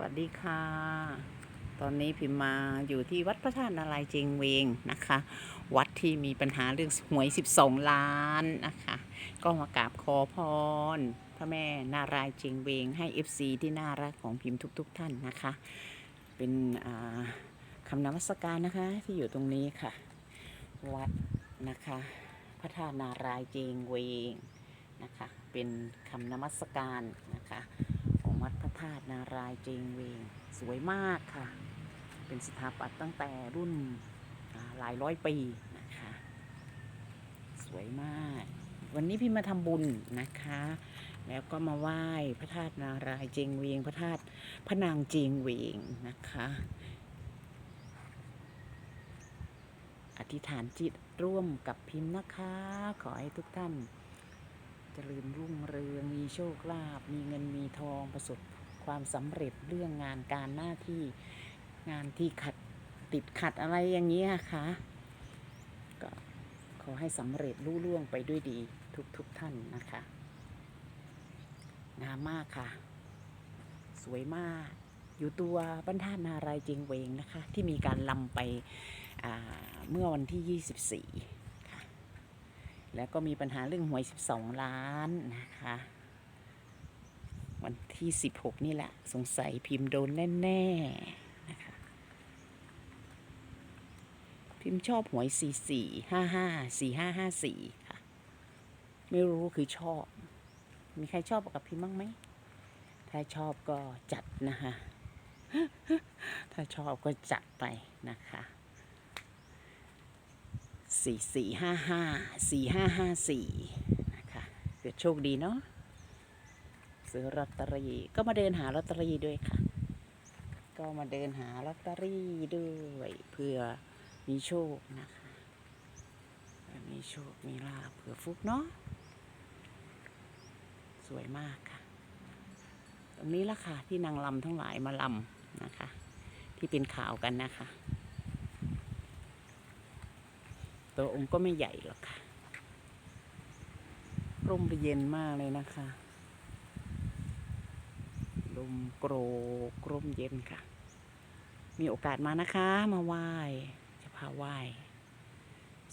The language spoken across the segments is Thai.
วัสดีค่ะ ตอนนี้พิมมาอยู่ที่วัดพระธาตุนารายเจงเวงนะคะ วัดที่มีปัญหาเรื่องหวย 12 ล้านนะคะ ก็มากราบขอพร พระแม่นารายเจงเวง ให้ FC ที่น่ารักของพิมพ์ทุกๆท่านนะคะ เป็นคำนมัสการนะคะที่อยู่ตรงนี้ค่ะ วัดนะคะ พระธาตุนารายเจงเวงนะคะ เป็นคำนมัสการนะคะ วัดพระธาตุนารายเจงเวง สวยมากค่ะ เป็นสถาปัตย์ตั้งแต่รุ่นหลายร้อยปีนะคะ สวยมาก วันนี้พี่มาทำบุญนะคะ แล้วก็มาไหว้พระธาตุนารายเจงเวง พระธาตุพระนางเจงเวงนะคะอธิษฐานจิตร่วมกับพิมพ์นะคะ ขอให้ทุกท่าน เจริญรุ่งเรืองมีโชคลาภมีเงินมีทองประสบความสำเร็จเรื่องงานการหน้าที่งานที่ขัดติดขัดอะไรอย่างนี้ยค่ะก็ขอให้สำเร็จรุ่ล่วงไปด้วยดีทุกทุกๆท่านนะคะงามมากค่ะ สวยมาก อยู่ตัวบรรทานนารายณ์เจงเวงนะคะ ที่มีการลำไปเมื่อวันที่ 24ค่ แล้วก็มีปัญหาเรื่องหวย 12 ล้านนะคะ วันที่ 16 นี่แหละ สงสัยพิมพ์โดนแน่ๆนะคะ พิมพ์ชอบหวย 44 55 4554 ค่ะ ไม่รู้คือชอบ มีใครชอบกับพิมพ์บ้างไหม ถ้าชอบก็จัดนะคะ ถ้าชอบก็จัดไปนะคะ สี่สี่ห้าห้าสี่ห้าห้าสี่นะคะเกิดโชคดีเนาะซื้อลอตเตอรี่ก็มาเดินหาลอตเตอรี่ด้วยค่ะ ก็มาเดินหาลอตเตอรี่ด้วยเพื่อมีโชคนะคะมีโชคมีลาภเผื่อฟุกเนาะสวยมากค่ะ ตรงนี้ละค่ะที่นางลำทั้งหลายมาลำนะคะ ที่เป็นข่าวกันนะคะ ตัวองค์ก็ไม่ใหญ่หรอกค่ะร่มเย็นมากเลยนะคะลมโกรกร่มเย็นค่ะ มีโอกาสมานะคะ มาไหว้จะพาไหว้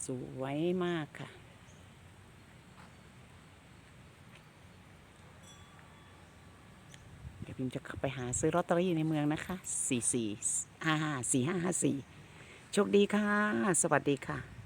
สวยมากค่ะเดี๋ยวพิมจะไปหาซื้อลอตเตอรี่ในเมืองนะคะ สี่สี่ห้าห้าสี่ห้าห้าสี่โชคดีค่ะ สวัสดีค่ะ